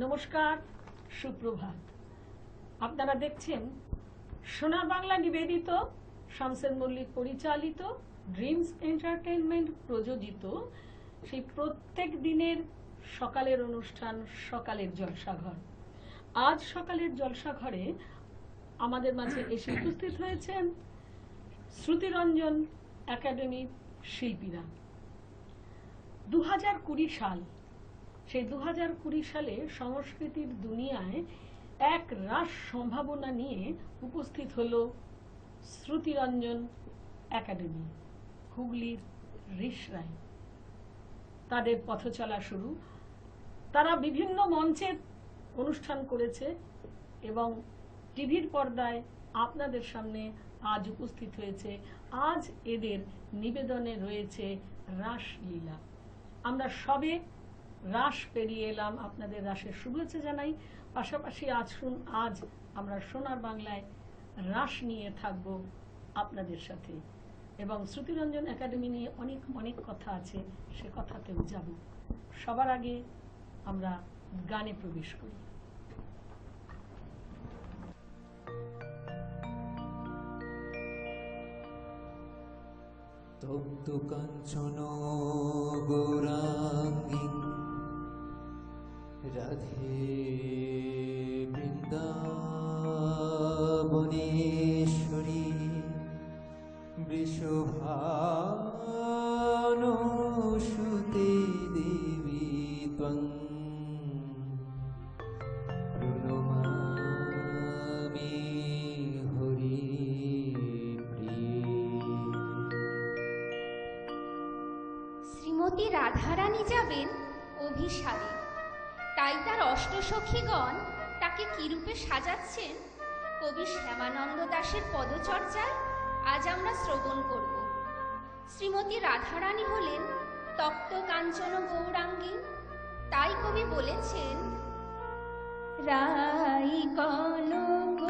নমস্কার, সুপ্রভাত। আপনারা দেখছেন সোনা বাংলা নিবেদিত, শামসের মল্লিক পরিচালিত, ড্রিমস এন্টারটেনমেন্ট প্রযোজিত সেই প্রত্যেক দিনের সকালের অনুষ্ঠান সকালের জলসাঘর। আজ সকালের জলসাঘরে আমাদের মাঝে এসে উপস্থিত হয়েছেন শ্রুতিরঞ্জন একাডেমির শিল্পীরা। দু হাজার কুড়ি সাল সেই দু হাজার কুড়ি সালে সংস্কৃতির দুনিয়ায় এক রাস সম্ভাবনা নিয়ে উপস্থিত হলো শ্রুতিরঞ্জন একাডেমি, হুগলির রিসরায় তাদের পথ চলা শুরু। তারা বিভিন্ন মঞ্চে অনুষ্ঠান করেছে এবং টিভির পর্দায় আপনাদের সামনে আজ উপস্থিত হয়েছে। আজ এদের নিবেদনে রয়েছে রাসলীলা। আমরা সবে রাস পেরিয়ে এলাম। আপনাদের রাসের শুভেচ্ছা জানাই। পাশাপাশি আজ শুন আজ আমরা সোনার বাংলায় রাস নিয়ে থাকব আপনাদের সাথে। এবং শ্রুতিরঞ্জন একাডেমি নিয়ে অনেক অনেক কথা আছে, সে কথাতেও যাব। সবার আগে আমরা গানে প্রবেশ করি। তপ্ত কাঞ্চন গৌরাঙ্গী। রাধে বৃন্দাবনেশ্বরী বৃষভানুসুতে দেবী ত্বং তাকে সাজাচ্ছেন কবি শ্যামানন্দ দাসের পদচর্চায় আজ আমরা শ্রবণ করব। শ্রীমতী রাধারানী হলেন তপ্ত কাঞ্চন গৌরাঙ্গী। তাই কবি বলেছেন, রাই কনক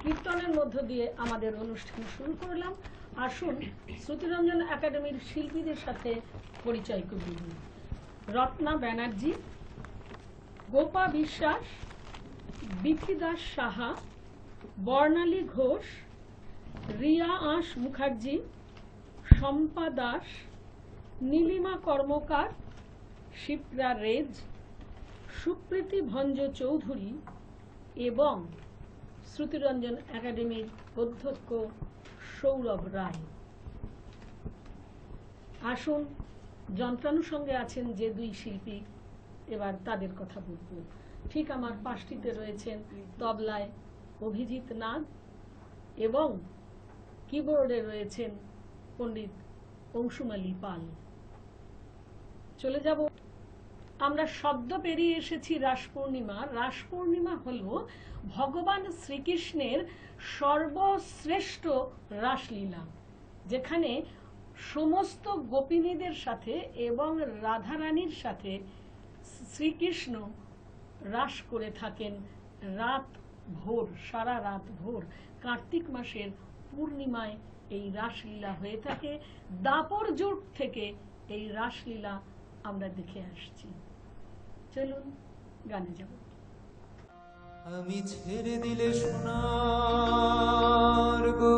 কীর্তনের মধ্য দিয়ে আমাদের অনুষ্ঠান শুরু করলাম। আসুন, শ্রুতিরঞ্জন একাডেমির শিল্পীদের সাথে পরিচয় দিই রত্না ব্যানার্জি, গোপা বিশ্বাস, বিথি দাস সাহা, বর্ণালী ঘোষ, রিয়া আঁশ মুখার্জি, শম্পা দাস, নীলিমা কর্মকার, শিপ্রা রেজ, সুপ্রীতি ভঞ্জ চৌধুরী এবং শ্রুতিরঞ্জন একাডেমির অধ্যক্ষ সৌরভ রায়। আসুন যন্ত্রানুর সঙ্গে আছেন যে দুই শিল্পী, এবার তাদের কথা বলব। ঠিক আমার পাশটিতে রয়েছেন তবলায় অভিজিৎ নাগ এবং কিবোর্ডে রয়েছেন পণ্ডিত অংশুমালী পাল। চলে যাব। আমরা শব্দ পেরিয়ে এসেছি রাস পূর্ণিমা। রাস পূর্ণিমা হল ভগবান শ্রীকৃষ্ণের সর্বশ্রেষ্ঠ রাসলীলা, যেখানে সমস্ত গোপিনীদের সাথে এবং রাধারানীর সাথে শ্রীকৃষ্ণ রাস করে থাকেন রাত ভোর, সারা রাত ভোর। কার্তিক মাসের পূর্ণিমায় এই রাসলীলা হয়ে থাকে। দাপর যুগ থেকে এই রাসলীলা আমরা দেখে আসছি। চলুন, গানে যাব। আমি ছেড়ে দিলে সোনার গো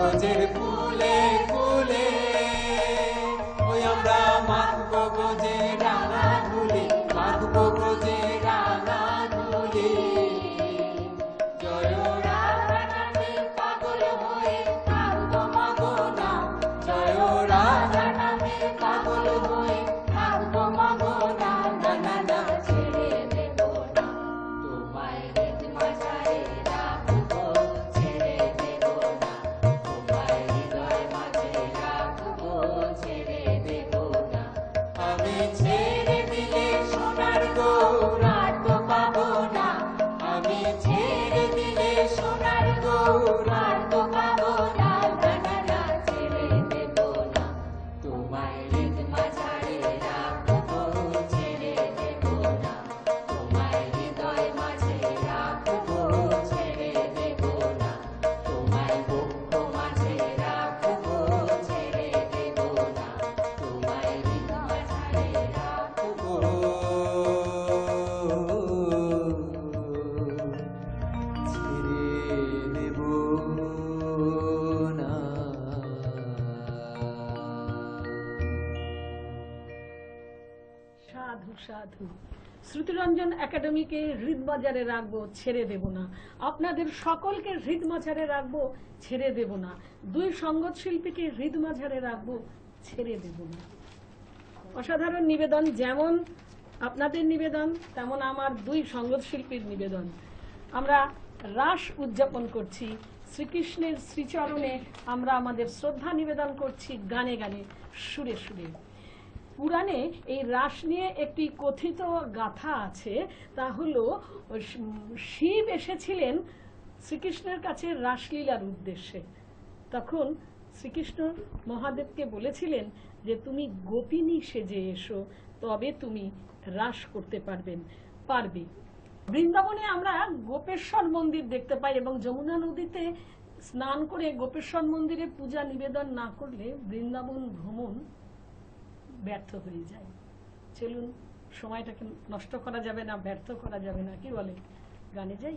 যাব ফুলে ফুলে ওই আমরা মানব ব্রজের রাঙা সাধু শ্রুতিরঞ্জন একাডেমিকে হৃদবাজারে রাখব, ছেড়ে দেব না। আপনাদের সকলকে হৃদমাঝারে রাখব, ছেড়ে দেব না। দুই সঙ্গত শিল্পীকে হৃদমাঝারে রাখব, ছেড়ে দেব না। অসাধারণ নিবেদন, যেমন আপনাদের নিবেদন, তেমন আমার দুই সঙ্গত শিল্পীর নিবেদন। আমরা রাস উদযাপন করছি, শ্রীকৃষ্ণের শ্রীচরণে আমরা আমাদের শ্রদ্ধা নিবেদন করছি, গানে গানে, সুরে সুরে। পুরাণে এই রাস নিয়ে একটি কথিত গাথা আছে, তা হলো শিব এসেছিলেন শ্রীকৃষ্ণের কাছে রাসলীলার উদ্দেশ্যে। তখন শ্রীকৃষ্ণ মহাদেবকে বলেছিলেন যে, তুমি গোপিনী সেজে এসো, তবে তুমি রাস করতে পারবেন পারবে। বৃন্দাবনে আমরা গোপেশ্বর মন্দির দেখতে পাই এবং যমুনা নদীতে স্নান করে গোপেশ্বর মন্দিরে পূজা নিবেদন না করলে বৃন্দাবন ভ্রমণ ব্যর্থ হয়ে যায়। চলুন, সময়টাকে নষ্ট করা যাবে না, ব্যর্থ করা যাবে না। কি বলে? গানে যাই?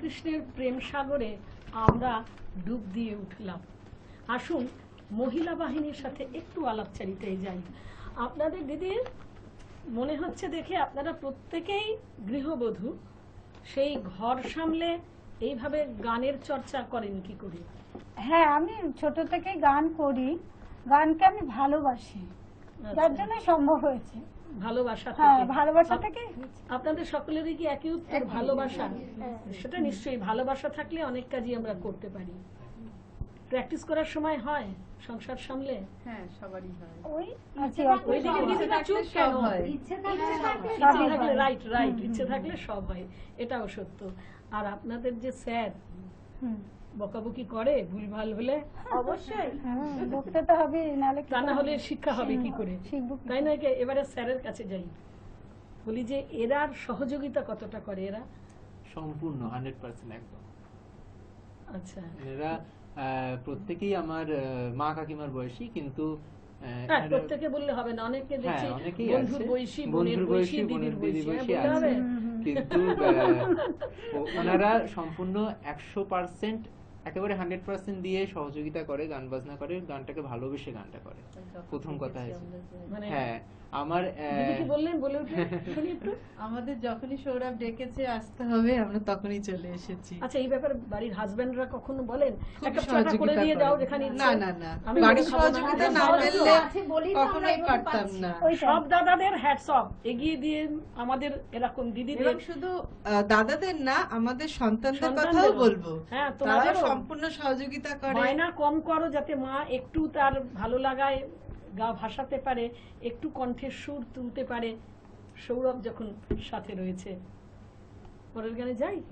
কৃষ্ণের প্রেম সাগরে আমরা ডুব দিয়ে উঠলাম। আসুন, মহিলা বাহিনীর সাথে একটু আলাপচারিতায় যাই। আপনাদের দিদির মনে হচ্ছে দেখে আপনারা প্রত্যেকেই গৃহবধূ। সেই ঘর সামলে এইভাবে গানের চর্চা করেন কি করে? হ্যাঁ আমি ছোট থেকে গান করি। গানকে আমি ভালোবাসি। যার জন্য সম্ভব হয়েছে। ভালোবাসা হ্যাঁ ভালোবাসা থেকে আপনাদের সকলেরই কি একই উত্তর ভালোবাসা? হ্যাঁ। সেটা নিশ্চয়ই ভালোবাসা থাকলে অনেক কাজই আমরা করতে পারি। প্র্যাকটিস করার সময় হয় সংসার সামলে? হ্যাঁ সবারই হয়। ওই হয়। হয়। রাইট রাইট ইচ্ছে থাকলে সব হয়। এটাও সত্য। আর আপনাদের যে স্যার হুম। বকাবকি করে ভুলভাল হলে? অবশ্যই। হ্যাঁ, বকতে তো হবে নাহলে তা না হলে শিক্ষা হবে কি করে? তাই নয় কি? এবারে স্যারের কাছে যাই। বলি যে এরার সহযোগিতা কতটা করে এরা? সম্পূর্ণ হান্ড্রেড পার্সেন্ট একদম। আচ্ছা। এরা প্রত্যেকেই আমার মা কাকিমার বয়সী কিন্তু হ্যাঁ প্রত্যেকে বললে হবে না অনেকে দেখছি হ্যাঁ বন্ধুর বয়সী বোনের বয়সী বয়সী দিদির আছে। কিন্তু ওনারা সম্পূর্ণ একশো পার্সেন্ট একেবারে হান্ড্রেড পার্সেন্ট দিয়ে সহযোগিতা করে গান বাজনা করে গানটাকে ভালোবেসে গানটা করে। প্রথম কথা মানে হ্যাঁ। আমার কি বললেন বলে উঠে শুনি একটু। আমাদের যখনই সৌরভ ডেকেছে আসতে হবে আমরা তখনই চলে এসেছি। আচ্ছা এই ব্যাপারে বাড়ির হাজবেন্ডরা কখনো বলেন? একটা চাটা করে দিয়ে দাও যেখানে না না না। আমি বাড়ির না, সহযোগিতা না না। পেলে কখনোই এরকম পারতাম। না। সব দাদাদের হ্যাটস অফ এগিয়ে দিয়ে আমাদের এরকম দিদিদের এবং শুধু দাদাদের না আমাদের সন্তানদের কথাও বলব। হ্যাঁ তারা তোমাদেরও সম্পূর্ণ সহযোগিতা করে। বায়না কম করো যাতে মা একটু তার ভালো লাগায়। গা ভাসাতে পারে, একটু কণ্ঠের সুর তুলতে পারে। সৌরভ যখন সাথে রয়েছে। পরের গানে যাই?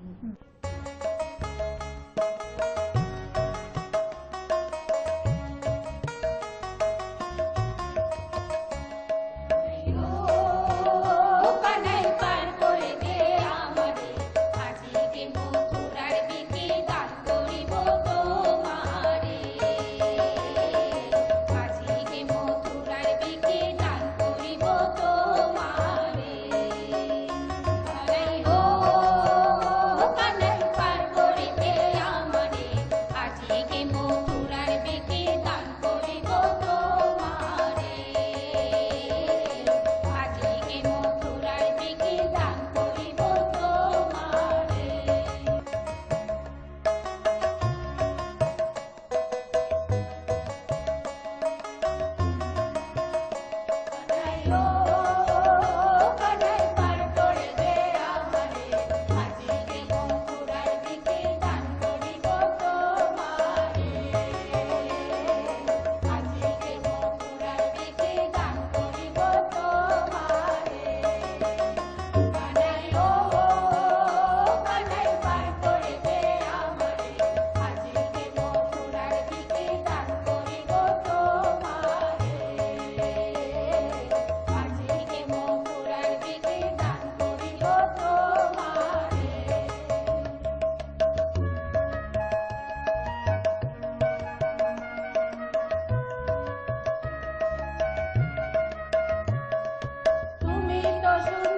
তুমি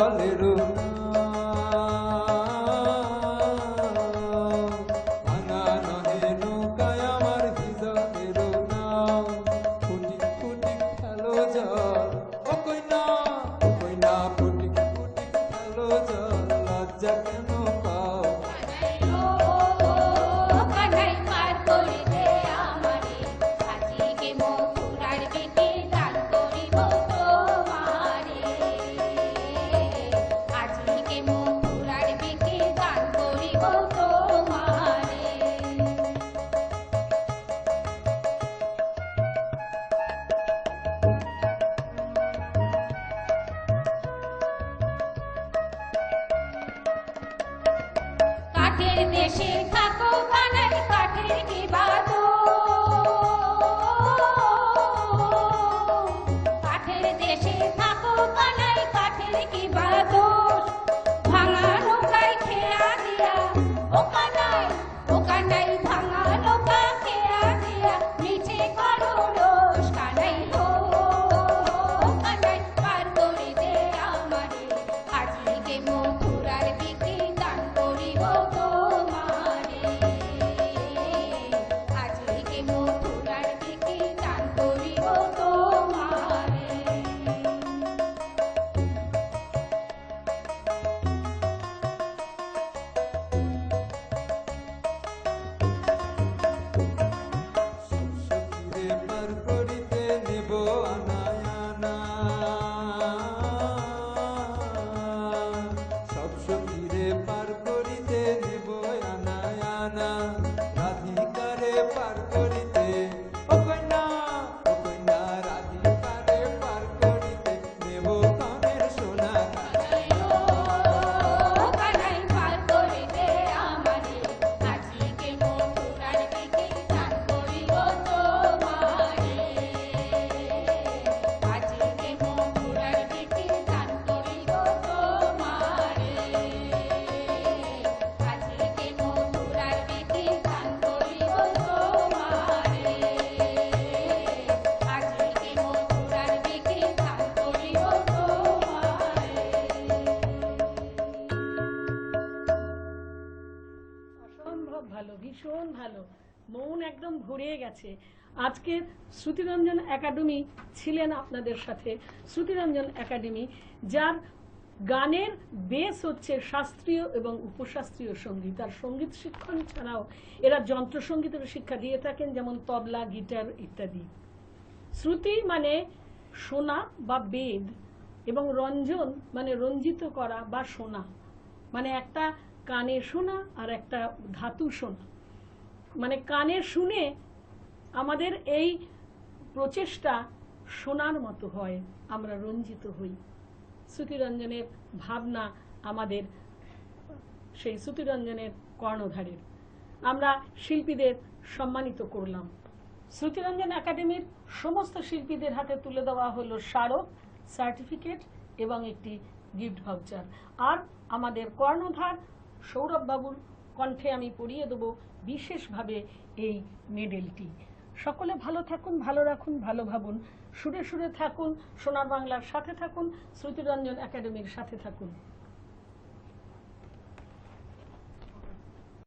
yâru connection. ভালো মন একদম ভরে গেছে। আজকে শ্রুতিরঞ্জন একাডেমি ছিলেন আপনাদের সাথে। শ্রুতিরঞ্জন একাডেমি, যার গানের বেস হচ্ছে শাস্ত্রীয় এবং উপশাস্ত্রীয় সংগীত। আর সংগীত শিক্ষণ ছাড়াও এরা যন্ত্রসঙ্গীতের শিক্ষা দিয়ে থাকেন, যেমন তবলা, গিটার ইত্যাদি। শ্রুতি মানে শোনা বা বেদ, এবং রঞ্জন মানে রঞ্জিত করা বা শোনা। মানে একটা কানে শোনা আর একটা ধাতু শোনা। মানে কানে শুনে আমাদের এই প্রচেষ্টা শোনার মতো হয়, আমরা রঞ্জিত হই। শ্রুতিরঞ্জনের ভাবনা আমাদের, সেই শ্রুতিরঞ্জনের কর্ণধারের। আমরা শিল্পীদের সম্মানিত করলাম। শ্রুতিরঞ্জন একাডেমির সমস্ত শিল্পীদের হাতে তুলে দেওয়া হলো স্মারক, সার্টিফিকেট এবং একটি গিফট ভাউচার। আর আমাদের কর্ণধার সৌরভ বাবুর কণ্ঠে আমি পড়িয়ে দেবো বিশেষভাবে এই মেডেলটি। সকলে ভালো থাকুন, ভালো রাখুন, ভালো ভাবুন। সুরে সুরে থাকুন, সোনার বাংলার সাথে থাকুন শ্রুতিরঞ্জন একাডেমির সাথে থাকুন।